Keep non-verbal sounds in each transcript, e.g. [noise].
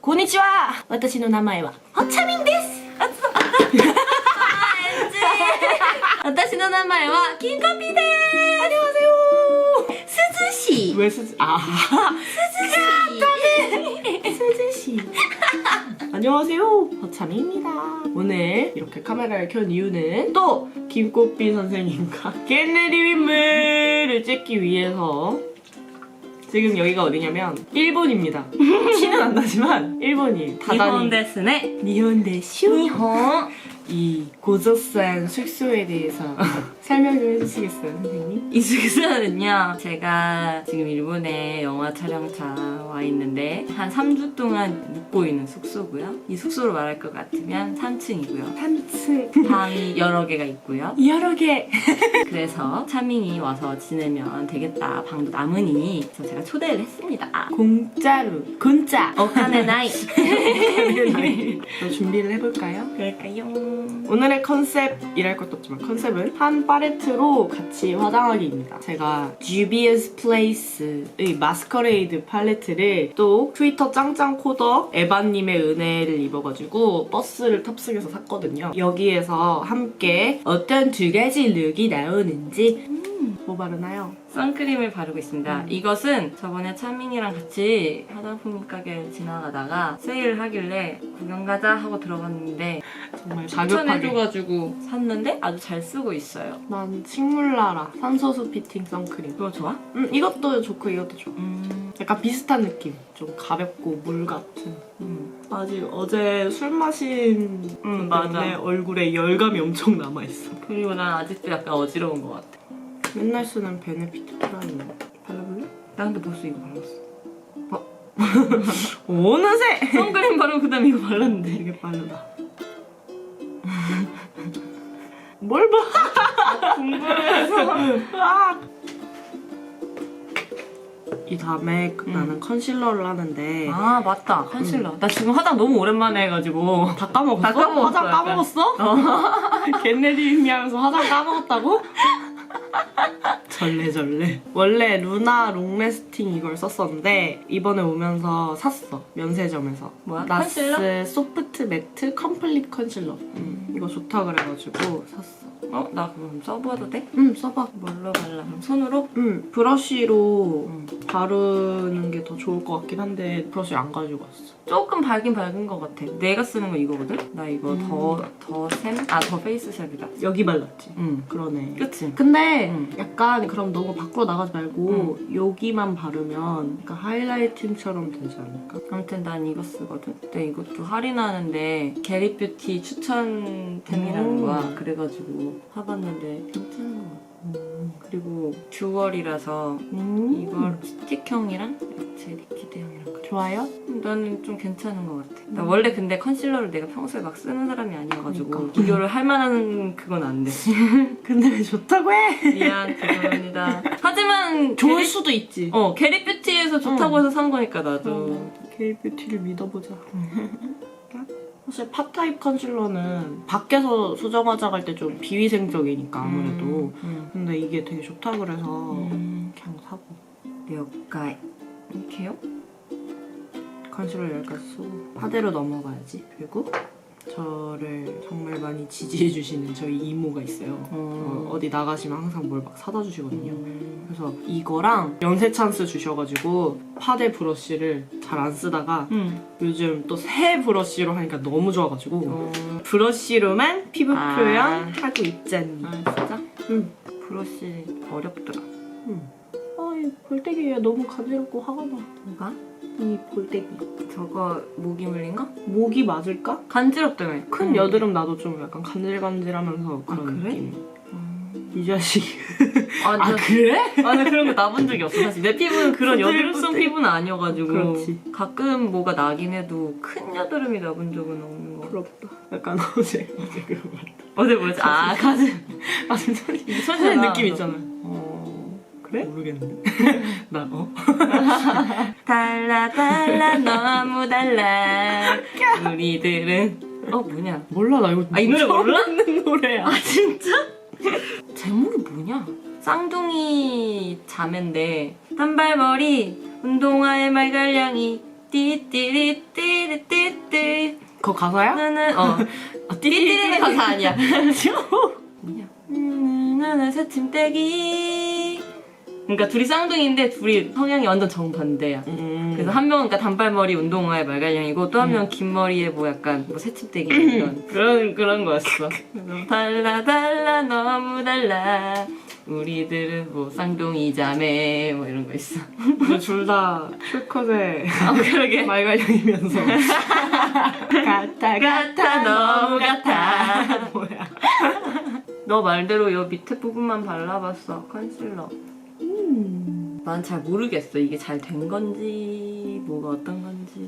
こんにちは私の名前はホチャミンです私の名前は金コピーです안녕하세요涼しい 왜 쓰지? 아. 스즈시 안녕하세요. 허참입니다. 오늘 이렇게 카메라를 켠 이유는 또 김꽃비 선생님과 깻레리 윗물을 찍기 위해서 지금 여기가 어디냐면 일본입니다. 티는 안 나지만 일본이 다단히 ですね 니혼데슈 日本 이 고저산 숙소에 대해서 설명 좀 해주시겠어요, 선생님? 이 숙소는요 제가 지금 일본에 영화 촬영차 와 있는데 한 3주 동안 묵고 있는 숙소고요. 이 숙소로 말할 것 같으면 3층이고요. 3층. 방이 여러 개가 있고요. 여러 개. [laughs] 그래서 차밍이 와서 지내면 되겠다. 방도 남으니 그래서 제가 초대를 했습니다. 공짜로. 공짜. 어카네 [laughs] 나이. 또 준비를 해볼까요? 그럴까요? 오늘의 컨셉 이랄 것도 없지만 컨셉은 한 팔레트로 같이 화장하기입니다. 제가 Dubious Place의 마스커레이드 팔레트를 또 트위터 짱짱 코더 에바님의 은혜를 입어가지고 버스를 탑승해서 샀거든요. 여기에서 함께 어떤 두 가지 룩이 나오는지 음, 뭐 바르나요? 선크림을 바르고 있습니다. 음. 이것은 저번에 차밍이랑 같이 화장품 가게를 지나가다가 세일을 하길래 구경 가자 하고 들어갔는데 정말 가격하게. 추천해줘가지고 샀는데 아주 잘 쓰고 있어요. 난 식물나라 산소수 피팅 선크림. 그거 좋아? 음, 이것도 좋고 이것도 좋아. 음, 약간 비슷한 느낌. 좀 가볍고 물 같은. 음. 아직 어제 술 마신 음, 것 때문에 맞아. 얼굴에 열감이 엄청 남아있어. 그리고 난 아직도 약간 어지러운 것 같아. 맨날 쓰는 베네피트 프라이머. 발라볼래? 나 근데 벌써 이거 발랐어. [laughs] 어느새! 선크림 바르고 그 다음에 이거 발랐는데. 되게 빠르다. [laughs] 뭘 봐? [laughs] 궁금해서. 아! 이 다음에 음. 나는 컨실러를 하는데 아 맞다 컨실러. 나 지금 화장 너무 오랜만에 해가지고. 다 까먹었어? 다 까먹었어, 화장 약간. 까먹었어? 겟레디 미 하면서 화장 까먹었다고? [laughs] 절레절레 원래 루나 롱래스팅 이걸 썼었는데 이번에 오면서 샀어 면세점에서 뭐야? 나스 컨실러? 소프트 매트 컴플릿 컨실러 음, 이거 좋다 그래가지고 샀어 어? 나 그럼 써봐도 돼? 음 써봐 뭘로 발라? 그럼 손으로? 음 브러쉬로 음. 바르는 게 더 좋을 것 같긴 한데 브러쉬 안 가지고 왔어 조금 밝긴 밝은 것 같아. 내가 쓰는 거 이거거든? 나 이거 음. 더, 더 샘? 아, 더 페이스샵이다. 여기 발랐지 응. 그러네 그치? 근데 음. 약간 그럼 너무 밖으로 나가지 말고 여기만 바르면 약간 하이라이팅처럼 되지 않을까? 아무튼 난 이거 쓰거든? 근데 이것도 할인하는데 게리 뷰티 추천템이라는 오. 거야. 그래가지고 사봤는데 괜찮은 것 같아. 음. 그리고 듀얼이라서 음. 이걸 스틱형이랑 액체 리퀴드형이랑. 좋아요? 나는 좀 괜찮은 것 같아. 나 음. 원래 근데 컨실러를 내가 평소에 막 쓰는 사람이 아니어가지고 그러니까. 비교를 할 만한 그건 안 돼. [laughs] 근데 왜 좋다고 해? 미안, 죄송합니다. [laughs] 하지만 좋을 게리- 수도 있지. 어, 게리 뷰티에서 좋다고 응. 해서 산 거니까 나도. 어, 게이뷰티를 믿어보자. 사실 팟타입 컨실러는 밖에서 수정 화장할 때 좀 비위생적이니까 아무래도. 음. 근데 이게 되게 좋다 그래서 음. 그냥 사고. 了解. 이렇게요? 컨실러 여기까지 쓰고 파데로 넘어가야지. 그리고 저를 정말 많이 지지해 주시는 저희 이모가 있어요. 어, 어디 나가시면 항상 뭘 막 사다 주시거든요. 음. 그래서 이거랑 연세 찬스 주셔가지고 파데 브러쉬를 잘 안 쓰다가 음. 요즘 또 새 브러쉬로 하니까 너무 좋아가지고 어. 브러쉬로만 피부 아. 표현 하고 있잖니. 아, 진짜? 응. 브러쉬 어렵더라. 아, 이 볼때기 너무 간지럽고 화가 나. 뭐가? 이 볼때기. 저거 모기 물린 거? 목이 맞을까? 간지럽다며. 큰 여드름 나도 좀 약간 간질간질하면서 그런 아, 그래? 느낌. 음. 이 자식. [laughs] 아, 나, 그래? 아, 나 그런 거 나본 적이 없어. 사실 내 피부는 그런 여드름성. 피부는 아니어가지고. 그렇지. 가끔 뭐가 나긴 해도 큰 여드름이 나본 적은 없는 거. 부럽다. 약간 [laughs] 어제 어제 그런 거 같아. 어제 뭐지? 아, [laughs] 가슴. 가슴 소리. 소리잖아. 느낌 있잖아. 어 그래? 모르겠는데. [laughs] 나 어? [laughs] 달라 달라 너무 달라 우리들은 어 뭐냐 몰라 나 이거 아, 이 노래? 듣는 노래야. 아 진짜? 제목이 뭐냐 쌍둥이 자매인데 단발머리 운동화에 말갈량이 띠띠리띠리 띠띠 그거 가사야? 나는 어 [laughs] 띠띠리는 가사 아니야. 뭐냐? 나는 새침대기. 그러니까 둘이 쌍둥이인데 둘이 성향이 완전 정반대야. 음. 그래서 한 명은 그러니까 단발머리 운동화에 말갈량이고 또 한 명은 긴 머리에 뭐 약간 뭐 새침대기 이런 그런 그런 거였어. 그래서 [laughs] 달라 달라 너무 달라. 우리들은 뭐 쌍둥이 자매 뭐 이런 거 있어. 둘다 슈컷에 [laughs] 아 그러게. 말괄량이면서 같아 같아 너무 같아. [laughs] 뭐야? 너 말대로 여 밑에 부분만 발라봤어 컨실러. 음. 난 잘 모르겠어 이게 잘 된 건지 뭐가 어떤 건지.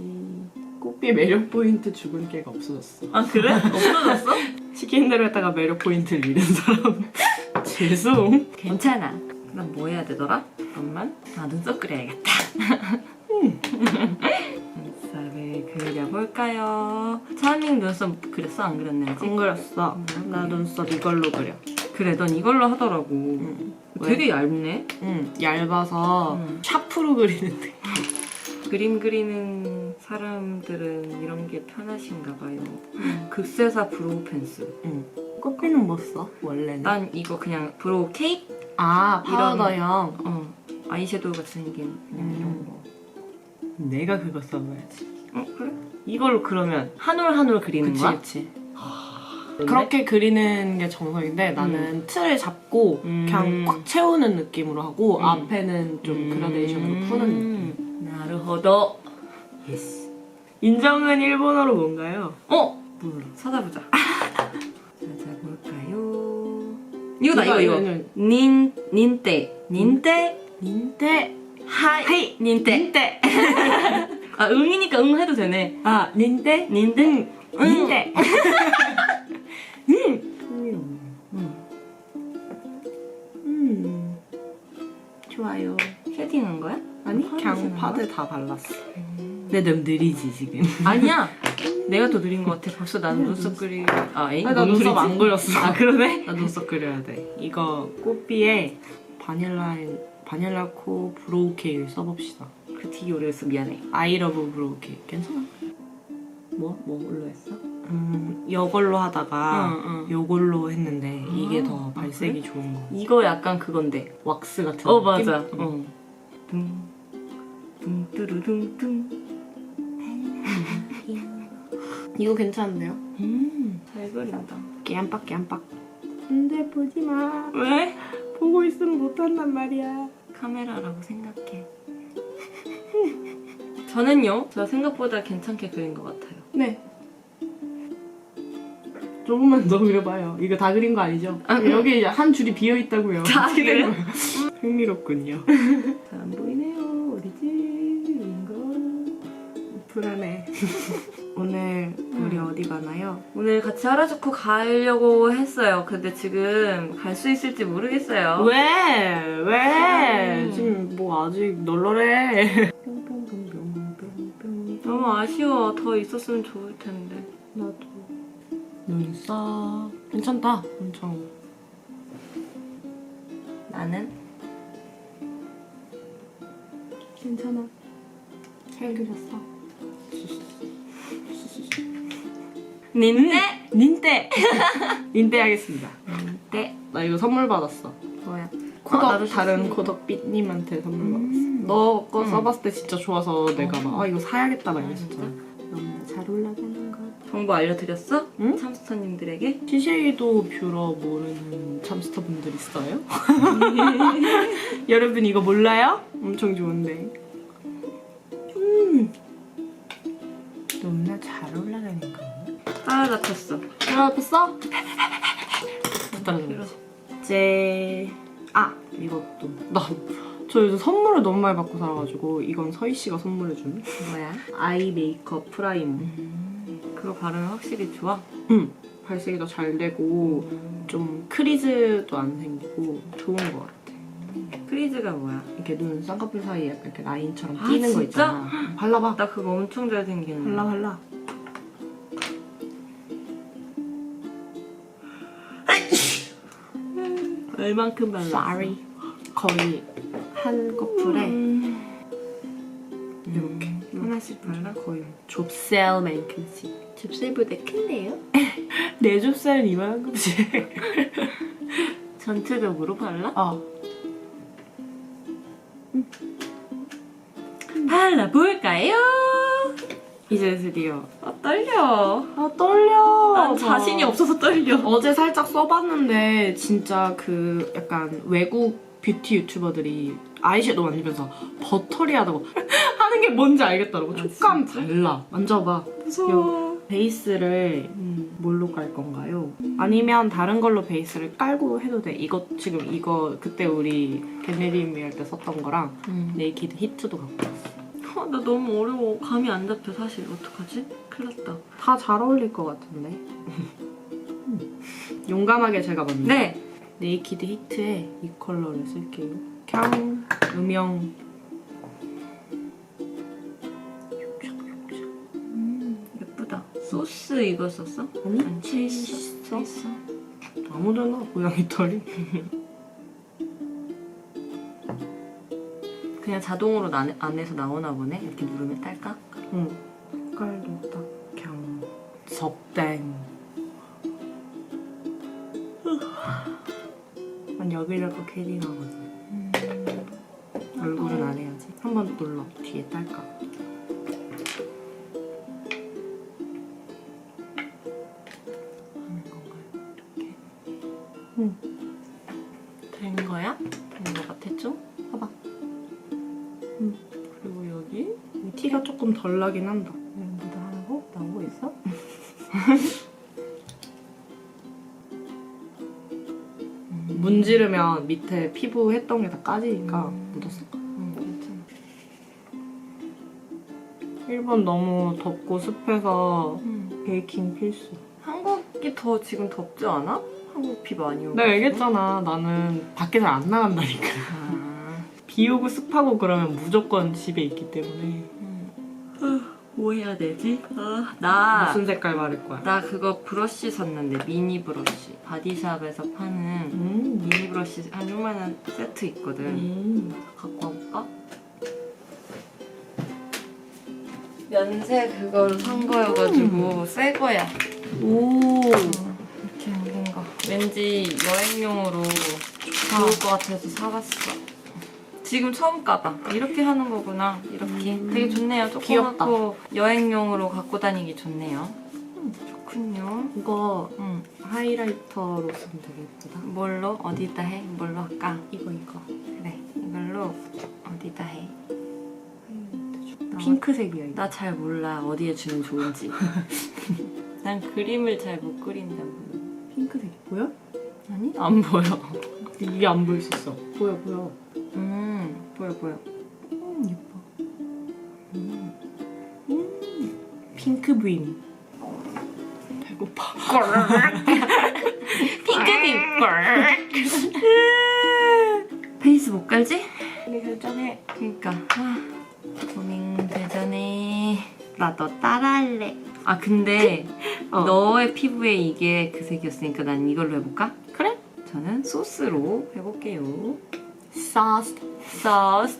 꽃비의 매력 포인트 죽은 개가 없어졌어. 아 그래? 없어졌어? 시키는 대로 했다가 매력 포인트를 잃은 사람. [laughs] 죄송. 괜찮아. 그럼 뭐 해야 되더라? 잠깐만. 아 눈썹 그려야겠다. [laughs] 눈썹을 그려볼까요? 차밍 눈썹 그렸어 안 그렸는지? 안 그렸어. 나 눈썹 이걸로 그려. 그래 넌 이걸로 하더라고. 응. 되게 얇네. 응. 얇아서 응. 샤프로 그리는데. 그림 그리는 사람들은 이런 게 편하신가 봐요. 극세사 브로우 펜슬. 응. 꽃비는 뭐 써? 원래는? 난 이거 그냥 브로우 케이크? 아 이런- 파우더형. 어 아이섀도우 같이 생긴 그냥 음. 이런 거. 내가 그거 써봐야지. 어 그래? 이걸로 그러면 한 올 한 올 그리는 그치 거야? 그치. 그렇게 그리는 게 정석인데 나는 틀을 잡고 음. 그냥 꽉 채우는 느낌으로 하고 음. 앞에는 좀 그라데이션으로 푸는 느낌. 나르호도. 예스. 인정은 일본어로 뭔가요? 어 몰라. 찾아보자. [laughs] 찾아볼까요? 이거다 이거 이거. 닌 닌테 닌테 닌테. 하이 하이. 닌테. 닌테. [laughs] 아 응이니까 응 해도 되네. 아 닌테. 닌데 응. 닌테. [laughs] 음. 응. 음. 좋아요. 쉐딩한 거야? 아니 그냥 거야? 파데 다 발랐어. 내 너무 느리지 지금. [laughs] 아니야. 내가 더 느린 것 같아. 벌써 난 눈썹 그리. 아, 에이. 아니, 나뭔 눈썹? 안 그렸어. 아, 그러네? [laughs] 나 눈썹 그려야 돼. 이거 꽃비에 바닐라 바닐라 코 브로우 케일 써봅시다. 그 되게 오래 했어. 미안해. 아이 러브 브로우 케일 괜찮아? 뭐? 뭐 올로 했어? 음 이걸로 하다가 응, 응. 요걸로 했는데 이게 아, 더 아, 발색이 좋은 거. 이거 약간 그건데. 왁스 같은 어, 느낌? 맞아. 응. 어. 둥. 둥 뚜루둥 둥. 이거 괜찮은데요? 음. 잘 그린다. 깜빡 깜빡. 근데 보지 마. 왜? 보고 있으면 못한단 말이야. 카메라라고 생각해. [laughs] 저는요, 저 생각보다 괜찮게 그린 것 같아요. 네. 조금만 더 그려봐요. 이거 다 그린 거 아니죠? 아, 여기 이제 한 줄이 비어 있다고요. 다 어떻게 된 그래요? 거예요? 흥미롭군요. [laughs] 잘 안 보이네요. 어디지? 불안해. [laughs] 오늘 우리 음. 어디 가나요? 오늘 같이 하라주쿠 가려고 했어요. 근데 지금 갈 수 있을지 모르겠어요. 왜? 왜? 음. 지금 뭐 아직 널널해. 너무 아쉬워. 더 있었으면 좋을 텐데. 눈썹. 괜찮다. 엄청. 나는 괜찮아. 잘 그렸어. 닌데? 닌떼! 닌떼 하겠습니다. 닌데? 나 이거 선물 받았어. 뭐야? 코덕 아, 나도 다른. 코덕빛님한테 선물 음. 받았어. 너거 음. 써봤을 때 진짜 좋아서 내가 어. 막아 이거 사야겠다 막 아, 이랬었잖아. 정보 알려드렸어? 응? 참스터님들에게? CJ도 뷰러 모르는 참스터 분들 있어요? [laughs] 여러분 이거 몰라요? 엄청 좋은데. 음. 너무나 잘 올라가는 거. 따라잡혔어. 됐다 싫어. 제... 아 이것도 나 저 요즘 선물을 너무 많이 받고 살아가지고 이건 서희 씨가 선물해준 뭐야? 아이 메이크업 프라이머. 음, 그거 바르면 확실히 좋아. 응. 발색이 더 잘 되고 좀 크리즈도 안 생기고 좋은 것 같아. 프리즈가 뭐야? 이렇게 눈 쌍꺼풀 사이에 약간 이렇게 라인처럼 아, 끼는 거 진짜? 있잖아. 응, 발라봐. 나 그거 엄청 잘 생기는 발라 발라. 얼만큼 발라? Sorry. 거의 한 커플에 음. 이렇게 음. 하나씩 발라? 거의 좁쌀만큼씩. 좁쌀보다 큰데요? [laughs] 내 좁쌀은 이만큼씩. [laughs] 전체적으로 발라? 아, 발라볼까요? 이제 드디어. 아 떨려. 아 떨려. 난 자신이 없어서 떨려. 어제 살짝 써봤는데 진짜 그 약간 외국 뷰티 유튜버들이 아이섀도우 만들면서 버터리하다고 [laughs] 하는 게 뭔지 알겠더라고. 아, 촉감? 달라. 만져봐. 무서워. 베이스를 음. 뭘로 깔 건가요? 아니면 다른 걸로 베이스를 깔고 해도 돼. 이거 지금 이거 그때 우리 겟레디미 할 때 썼던 거랑 음. 네이키드 히트도 갖고 왔어. 어, 나 너무 어려워. 감이 안 잡혀 사실. 어떡하지? 큰일 났다. 다 잘 어울릴 것 같은데. [laughs] 용감하게 제가 먼저 네. 네이키드 히트에 이 컬러를 쓸게요. 그냥 음영 소스 이거 썼어? 아니 써 있어. 아무데나 고양이 털이 그냥 자동으로 나, 안에서 나오나 보네. 이렇게 누르면 딸까? 응 색깔도 딱 그냥 적당 난 여기저기 캐딩하거든 음. 얼굴은 안 해야지 한 번 눌러 뒤에 딸까 조금 덜 나긴 한다 여기도 하고 나오고 있어? [laughs] 문지르면 밑에 피부 했던 게 다 까지니까 음. 묻었을 거야 응, 괜찮아. 일본 너무 덥고 습해서 음. 베이킹 필수 한국이 더 지금 덥지 않아? 한국 비 많이 오고. 내가 얘기했잖아 나는 밖에 잘 안 나간다니까 아, [laughs] 비 오고 습하고 그러면 무조건 집에 있기 때문에 음. 뭐 해야 되지? 아, 나 무슨 색깔 바를 거야? 나 그거 브러쉬 샀는데 미니 브러쉬 바디샵에서 파는 음. 미니 브러쉬 한 요만한 세트 있거든 음. 갖고 와볼까? 면세 그거로 산 거여가지고 새 거야 오 이렇게 생긴 거 왠지 여행용으로 좋을 것 같아서 사봤어 지금 처음 까봐. 이렇게 하는 거구나. 이렇게. 음. 되게 좋네요. 귀엽다. 조그맣고 여행용으로 갖고 다니기 좋네요. 음, 좋군요. 이거 음. 하이라이터로 쓰면 되게 예쁘다. 뭘로? 어디다 해? 뭘로 할까? 이거 이거. 그래. 이걸로 어디다 해? 핑크색이야 이거. 나 잘 몰라. 어디에 주면 좋은지. [laughs] 난 그림을 잘 못 그린다고 핑크색 보여? 아니? 안 보여. 이게 안 보일 수 있어. 보여 보여. 음 보여 보여. 음 예뻐. 음. 음. 핑크 브임 배고파. 핑크빛 페이스 못 깔지? 빨리 결정해. 그니까. 아, 고민되잖아 나도 따라할래. 아 근데 [laughs] 어. 너의 피부에 이게 그 색이었으니까 난 이걸로 해볼까? 그래. 저는 소스로 해볼게요. Sauce 소스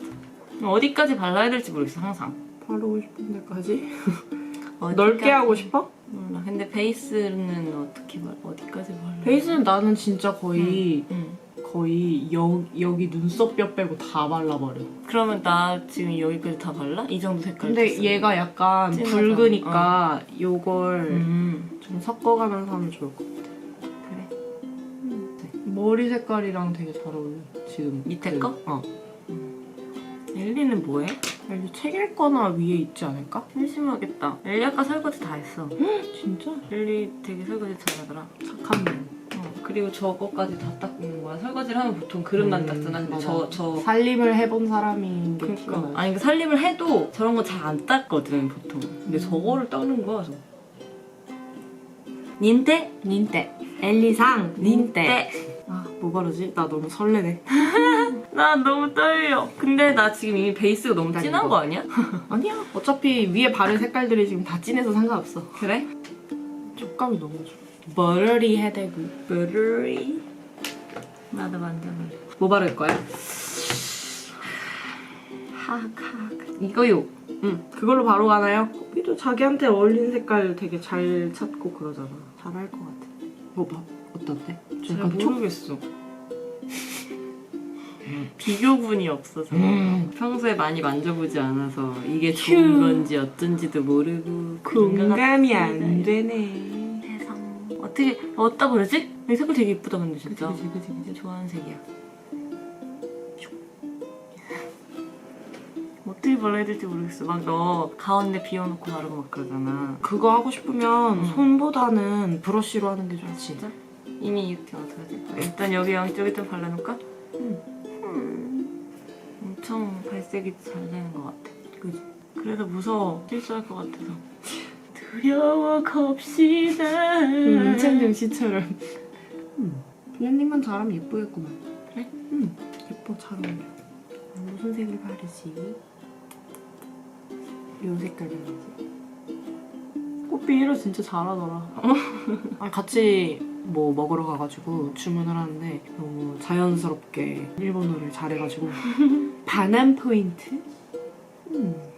어디까지 발라야 될지 모르겠어 항상 바르고 싶은 데까지 [laughs] 어디까지? 넓게 하고 싶어? 몰라 근데 베이스는 어떻게 발 어디까지 발라? 베이스는 나는 진짜 거의 응. 거의 여, 여기 눈썹 뼈 빼고 다 발라버려 그러면 나 지금 여기까지 다 발라? 이 정도 색깔 근데 됐어. 얘가 약간 진하잖아. 붉으니까 요걸 음 좀 섞어가면서 하면 좋을 것 같아 그래 머리 색깔이랑 되게 잘 어울려 지금 밑에 그- 거? 어 엘리는 뭐해? 알지 책 읽거나 위에 있지 않을까? 심심하겠다. 엘리 아까 설거지 다 했어. 진짜? 엘리 되게 설거지 잘하더라. 착한 놈 어, 그리고 저거까지 다 닦는 거야. 설거지를 하면 보통 그릇만 음, 닦잖아. 근데 맞아. 저, 저 살림을 해본 사람인 게 그러니까. 아니 그 살림을 해도 저런 거 잘 안 닦거든 보통. 근데 저거를 닦는 거야 저. 닌테? 닌떼 엘리상? 닌테. 아 뭐 바르지? 나 너무 설레네 [laughs] 나 너무 떨려 근데 나 지금 이미 베이스가 너무 난 진한 이거. 거 아니야? [laughs] 아니야 어차피 위에 바른 색깔들이 지금 다 진해서 상관없어 그래? 촉감이 너무 좋아 버러리 해대고 브루리 나도 만져볼래 뭐 바를 거야? 하악 하악 이거요 응, 그걸로 바로 가나요? 뽀삐도 자기한테 어울리는 색깔 되게 잘 찾고 그러잖아. 잘할 것 같아. 뭐 봐, 어떤데? 잘 약간 촉- 모르겠어. 비교군이 없어서 음. 평소에 많이 만져보지 않아서 이게 좋은 휴. 건지 어쩐지도 모르고 공감이. 안 되네. 세상 어떻게 어디다 그러지? 이 색깔 되게 이쁘다 근데 진짜 그치, 그치, 그치. 좋아하는 색이야 어떻게 발라야 될지 모르겠어 막 너 가운데 비워놓고 바르고 막 그러잖아 그거 하고 싶으면 응. 손보다는 브러쉬로 하는 게 좋지. 진짜? 이미 이렇게 어떻게 될까? 일단 여기 양쪽에 좀 발라놓을까? 음. 엄청 발색이 잘 되는 것 같아 그지? 그래서 무서워 실수할 것 같아서 [laughs] 두려워 겁시다 음, 이찬정 씨처럼. 음, 블렌딩만 잘하면 예쁘겠구만. 그래? 응, 예뻐, 잘 어울려. 무슨 색을 바르지? 이 색깔 바르지? 꽃비 1호 진짜 잘하더라. 아, 같이 뭐 먹으러 가가지고 주문을 하는데 너무 자연스럽게 일본어를 잘해가지고 [laughs] 반한 포인트? 음.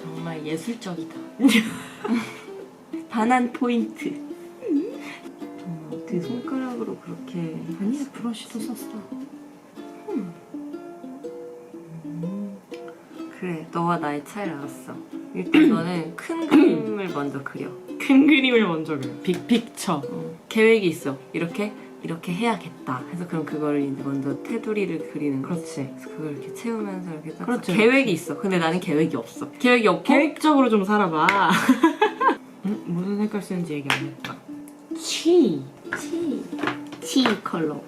정말 예술적이다. [laughs] 반한 포인트. 정말 어떻게 손가락으로 그렇게 아니야, 브러쉬도 썼어. 그래 너와 나의 차이를 알았어. 일단 [clears throat] 너는 큰 그림을 먼저 그려. 큰 그림을 먼저 그려. 빅픽처. 어, 계획이 있어. 이렇게 이렇게 해야겠다. 해서 그럼 그거를 이제 먼저 테두리를 그리는 거지. 그렇지. 그래서 그걸 이렇게 채우면서 이렇게 딱 그렇지, 계획이 있어. 근데 나는 계획이 없어. 계획이 없고 계획적으로 좀 살아봐. [laughs] 응? 무슨 색깔 쓰는지 얘기 안 했다. 치. 치. 치 컬러.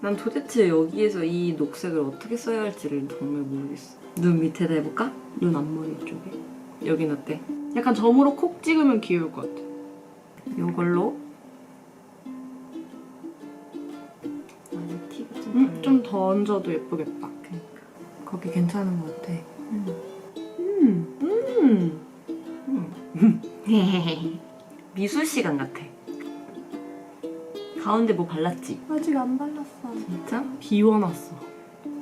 난 도대체 여기에서 이 녹색을 어떻게 써야 할지를 정말 모르겠어. 눈 밑에다 해볼까? 눈 앞머리 쪽에. 여긴 어때? 약간 점으로 콕 찍으면 귀여울 것 같아. 요걸로 티가 좀 응? 덜좀더 얹어도 예쁘겠다. 그러니까. 거기 괜찮은 것 같아. 음. 음. 음. [laughs] 미술 시간 같아. 가운데 뭐 발랐지? 아직 안 발랐어. 진짜? 비워놨어.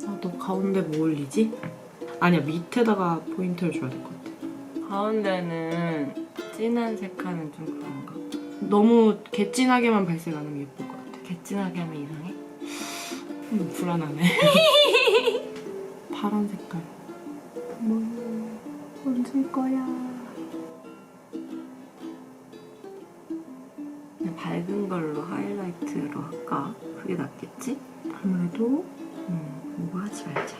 아, 너 가운데 뭐 올리지? 아니야, 밑에다가 포인트를 줘야 될 것 같아. 가운데는 진한 색깔은 좀 그런가? 너무 개진하게만 발색 안 하면 예쁠 것 같아. 개진하게 하면 이상해? 음, 불안하네. [laughs] 파란 색깔. 뭐 얹을 거야. 그냥 밝은 걸로 하이라이트로 할까? 그게 낫겠지? 아무래도 음, 이거 하지 말자.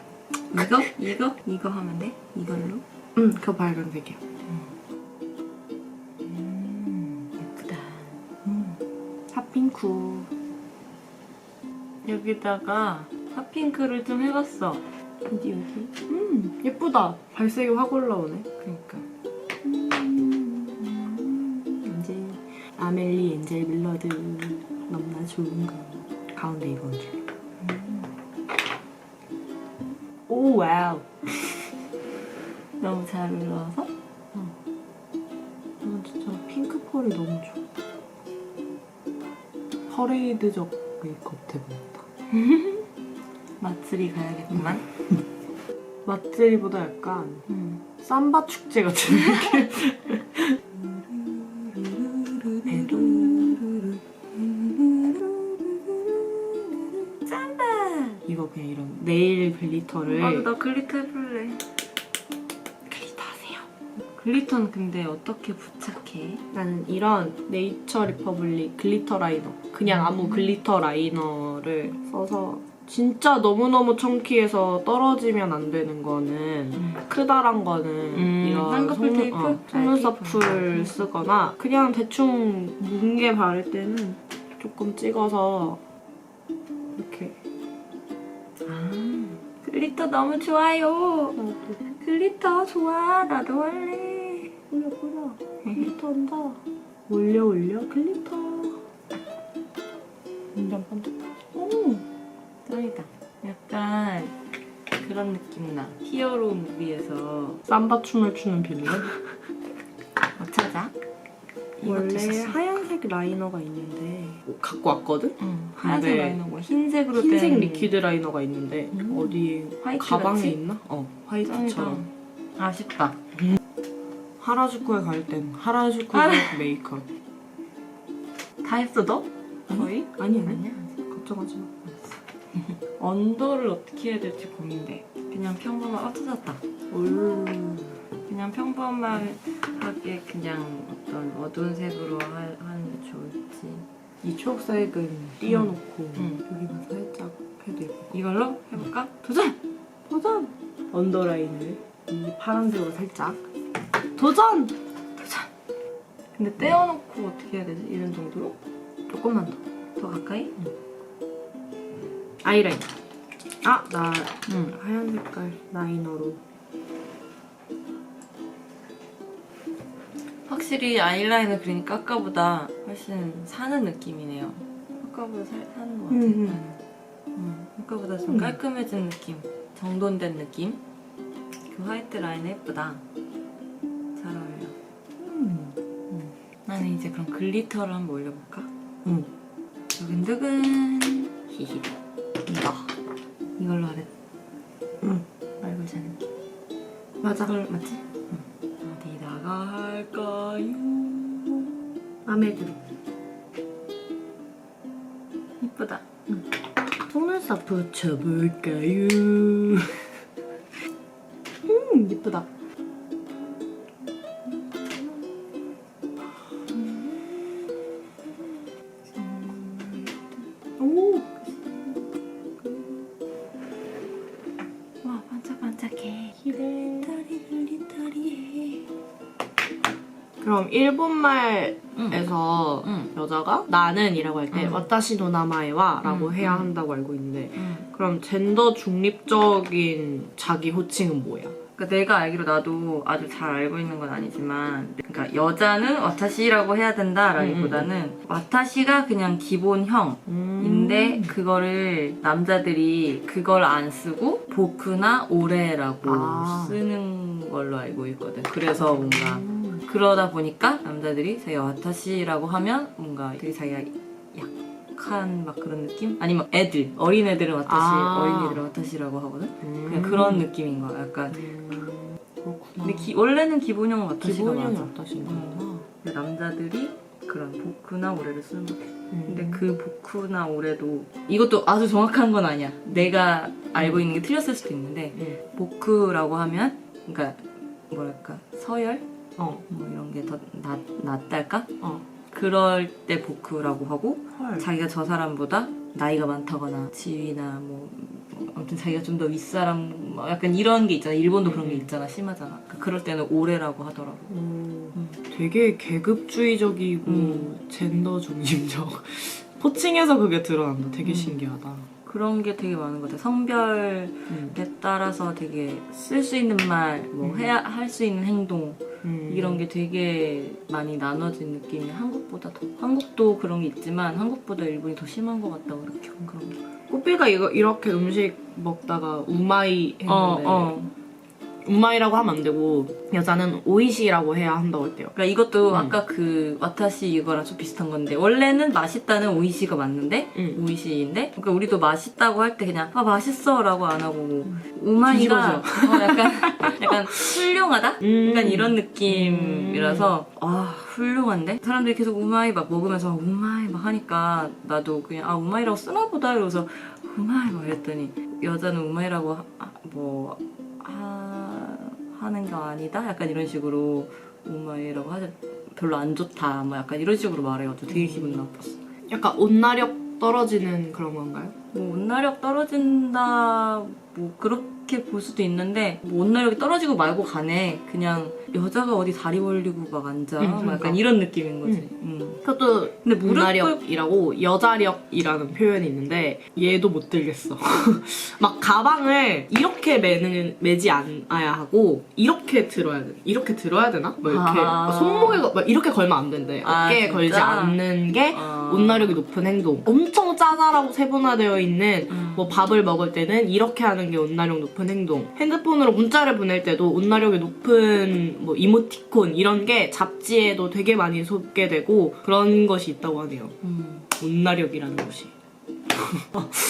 이거? 이거? 이거 하면 돼? 이걸로? 응, 그 빨간색이야. 음, 예쁘다. 음. 핫핑크. 여기다가 핫핑크를 좀 해봤어. 어디 여기? 음, 예쁘다. 발색이 확 올라오네. 그러니까. 엔젤 아멜리 엔젤 빌러드 너무나 좋은 거. 가운데 이거 얹을게. 오 와우. 너무 잘 올라와서? 난 진짜 핑크 펄이 너무 좋아. 퍼레이드적 메이크업 돼버렸다. 마츠리 가야겠구만. 맛제리보다 약간 음. 삼바 축제 같은 느낌. 이거 그냥 이런 네일 글리터를 나도 나 글리터 해볼래. 글리터. 글리터는 근데 어떻게 부착해? 나는 이런 네이처 리퍼블릭 글리터 라이너 그냥 아무 글리터 라이너를 써서 진짜 너무너무 청키해서 떨어지면 안 되는 거는 크다란 거는 음, 이런 쌍꺼풀 속눈- 테이프? 어, 속눈썹을 쓰거나 그냥 대충 뭉게 바를 때는 조금 찍어서 이렇게 아, 글리터 너무 좋아요. 글리터 좋아. 나도 할래. 뿌려 뿌려 글리터 얹어 올려 올려 글리터 완전 반짝 오, 짱이다. 약간 그런 느낌 나. 히어로 무비에서 삼바 춤을 추는 빌런 뭐 [laughs] 찾아? 원래 샀어. 하얀색 라이너가 있는데 갖고 왔거든? 응. 하얀색 근데 라이너고 흰색으로 흰색 된 리퀴드 라이너가 있는데 음. 어디 화이트 가방에 같이? 있나? 어 짱이다. 화이트처럼 아쉽다. 하라주쿠에 갈 땐 하라주쿠 하라- 메이크업 다 했어 너? 거의? 아니 아니 아니야. 걱정하지 마 [laughs] 언더를 어떻게 해야 될지 고민돼. 그냥 평범한 어 찾았다. 올 그냥 평범하게 그냥 어떤 어두운 색으로 하, 하는 게 좋을지. 이 초록색은 띄워놓고 응. 여기만 살짝 해도 예뻐 이걸로 해볼까? 도전! 도전! 언더라인을 이 파란색으로 살짝 도전! 도전! 근데 떼어놓고 어떻게 해야 되지? 이런 정도로? 조금만 더 더 가까이? 아이라인 아! 나 응. 하얀 색깔 라이너로 확실히 아이라인을 그리니까 아까보다 훨씬 사는 느낌이네요. 아까보다 살, 사는 것 같아. 음. 음, 아까보다 좀 음. 깔끔해진 느낌. 정돈된 느낌. 그 화이트 라인 예쁘다. 잘 어울려. 음. 나는 이제 그럼 글리터를 한번 올려볼까? 응. 두근두근. 히히. 이거. 이걸로 하래. 응. 말고 자는 게. 맞아 이걸 맞지? 응. 어디다가 할까요? 마음에 들어 이쁘다. 속눈썹 붙여볼까요? 그럼 일본말에서 응. 응. 여자가 나는 이라고 할때 응. 와타시 노나마에와 라고 응, 해야 응. 한다고 알고 있는데 응. 그럼 젠더 중립적인 자기 호칭은 뭐야? 그러니까 내가 알기로 나도 아주 잘 알고 있는 건 아니지만 그러니까 여자는 와타시라고 해야 된다라기보다는 와타시가 그냥 기본형인데 그거를 남자들이 그걸 안 쓰고 보크나 오레라고 아. 쓰는 걸로 알고 있거든. 그래서 뭔가 음. 그러다 보니까 남자들이 자기가 와타시라고 하면 뭔가 되게 자기가 약한 막 그런 느낌? 아니면 애들 어린 애들은 와타시 아. 어린이들은 와타시라고 하거든. 음. 그냥 그런 느낌인 거야. 약간 음. 그렇구나. 근데 기- 원래는 기본형은 와타시가 기본형이 맞아. 와타시구나. 근데 남자들이 그런 보크나 오레를 쓰는 거야. 음. 근데 그 보크나 오레도 이것도 아주 정확한 건 아니야. 내가 알고 있는 게 틀렸을 수도 있는데 음. 보크라고 하면 그러니까 뭐랄까 서열 어. 뭐 이런 게 더 낫달까? 어. 그럴 때 보크라고 하고 헐. 자기가 저 사람보다 나이가 많다거나 지위나 뭐, 뭐 아무튼 자기가 좀 더 윗사람 뭐 약간 이런 게 있잖아 일본도 그런 게 있잖아 심하잖아 그럴 때는 오래라고 하더라고 음. 음. 되게 계급주의적이고 음. 젠더 중심적. [laughs] 호칭에서 그게 드러난다. 되게 음. 신기하다. 그런 게 되게 많은 것 같아 성별에 음. 따라서 되게 쓸 수 있는 말뭐 음. 해야 할 수 있는 행동 음. 이런 게 되게 많이 나눠진 느낌이 한국보다 더 한국도 그런 게 있지만 한국보다 일본이 더 심한 것 같다고 느껴 그런 게 꽃비가 이거 이렇게 음식 먹다가 우마이 했는데 어, 어. 우마이라고 하면 안 되고 여자는 오이시라고 해야 한다고 했대요. 그러니까 이것도 음. 아까 그 와타시 이거랑 좀 비슷한 건데 원래는 맛있다는 오이시가 맞는데 응. 오이시인데 그러니까 우리도 맛있다고 할 때 그냥 아 맛있어라고 안 하고 음. 우마이가 어, 약간 약간 훌륭하다 음. 약간 이런 느낌이라서 아 훌륭한데 사람들이 계속 우마이 막 먹으면서 우마이 막 하니까 나도 그냥 아 우마이라고 쓰나 보다 이러면서 우마이 막 이랬더니 여자는 우마이라고 하- 아, 뭐 하, 하는 거 아니다? 약간 이런 식으로 우마이라고 하자 별로 안 좋다. 뭐 약간 이런 식으로 말해가지고 되게 기분 나빴어. 약간 온나력 떨어지는 그런 건가요? 뭐 온나력 떨어진다 뭐 그렇 게 볼 수도 있는데 뭐 온나력이 떨어지고 말고 가네 그냥 여자가 어디 다리 벌리고 막 앉아 응, 막 그러니까. 약간 이런 느낌인 거지 음. 그것도 근데 무릎 꿇 온나력이라고 여자력이라는 표현이 있는데 얘도 못 들겠어. [laughs] 막 가방을 이렇게 매는 매지 않아야 하고 이렇게 들어야 돼. 이렇게 들어야 되나? 뭐 이렇게 아. 손목에 거- 막 이렇게 걸면 안 된대. 아, 어깨에 진짜? 걸지 않는 게 어. 온나력이 높은 행동. 엄청 짜잘하고 세분화되어 있는 음. 뭐 밥을 먹을 때는 이렇게 하는 게 온나력 높은 행동. 핸드폰으로 문자를 보낼 때도 온나력이 높은 뭐 이모티콘 이런 게 잡지에도 되게 많이 소개되고 그런 것이 있다고 하네요. 음. 온나력이라는 것이.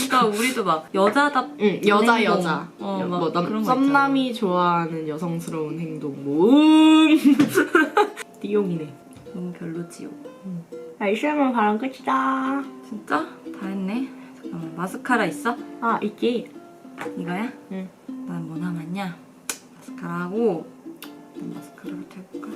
그러니까 우리도 막 여자답 응, 여자 행동. 여자. 어, 여- 막뭐 남, 그런 거 썸남이 좋아하는 여성스러운 행동. 뭐 음. [laughs] 띠용이네. 너무 별로지요. 날씨하면 바람 끝이다. 진짜? 다 했네. 잠깐만 마스카라 있어? 아 있지. 이거야? 응. 난 뭐 남았냐? 마스카라하고 마스카라를 해볼까?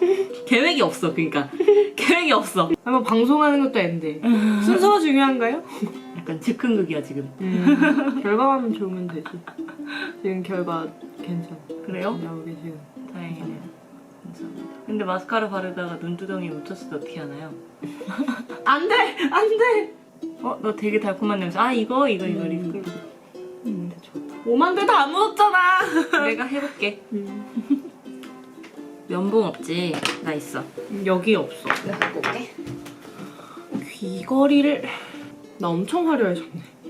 [laughs] 계획이 없어. 그러니까 [laughs] 계획이 없어. 한번 방송하는 것도 아닌데 순서가 중요한가요? [laughs] 약간 즉흥극이야 지금. 음, 결과만 좋으면 되지. 지금 결과 괜찮아. 그래요? 나오게 지금. 다행이네요. 감사합니다. 근데 마스카라 바르다가 눈두덩이 묻혔을 때 어떻게 하나요? 안 돼! 안 돼! 어? 너 되게 달콤한 냄새. 아 이거 이거 이거 음. 립글. 음, 좋아. 오만대 다 묻었잖아! [laughs] 내가 해볼게. 음, 면봉 없지? 나 있어. 여기 없어. 내가 갖고 올게. 귀걸이를. 나 엄청 화려해졌네. [laughs]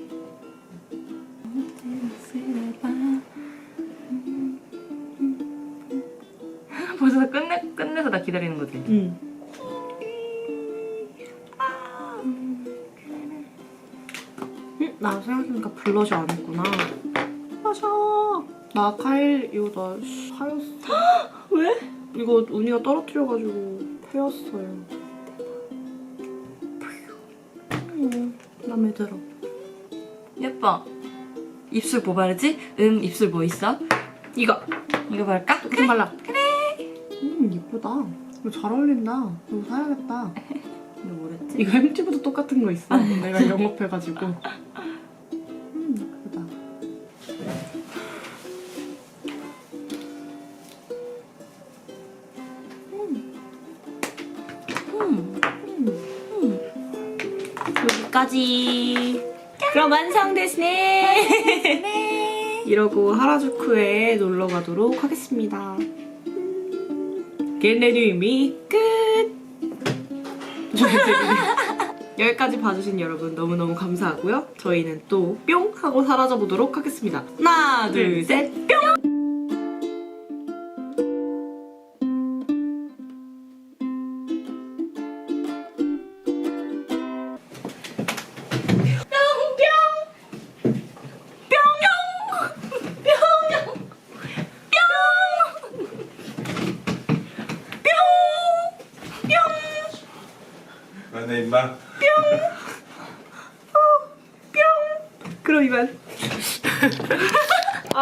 벌써 끝내 끝내서 나 기다리는 거지. 응. 응? 나 생각해보니까 블러셔 안 했구나. 나 카일, 이거 나 씨, 하였어. [gasps] 왜? 이거 운이가 떨어뜨려가지고 패였어요. 음, 맘에 들어. 예뻐. 입술 뭐 바르지? 음 입술 뭐 있어? 이거! 이거 바를까? 좀 발라. 그래! 음, 예쁘다. 이거 잘 어울린다. 이거 사야겠다. [laughs] 이거 뭐랬지? 이거 햄티브도 똑같은 거 있어. 내가 영업해가지고. [laughs] 여기까지. 그럼 완성됐네. 이러고 하라주쿠에 놀러 가도록 하겠습니다. 겟레디미 끝. [laughs] 여기까지 봐주신 여러분 너무너무 감사하고요. 저희는 또 뿅 하고 사라져 보도록 하겠습니다. 하나, 둘, 셋, 뿅!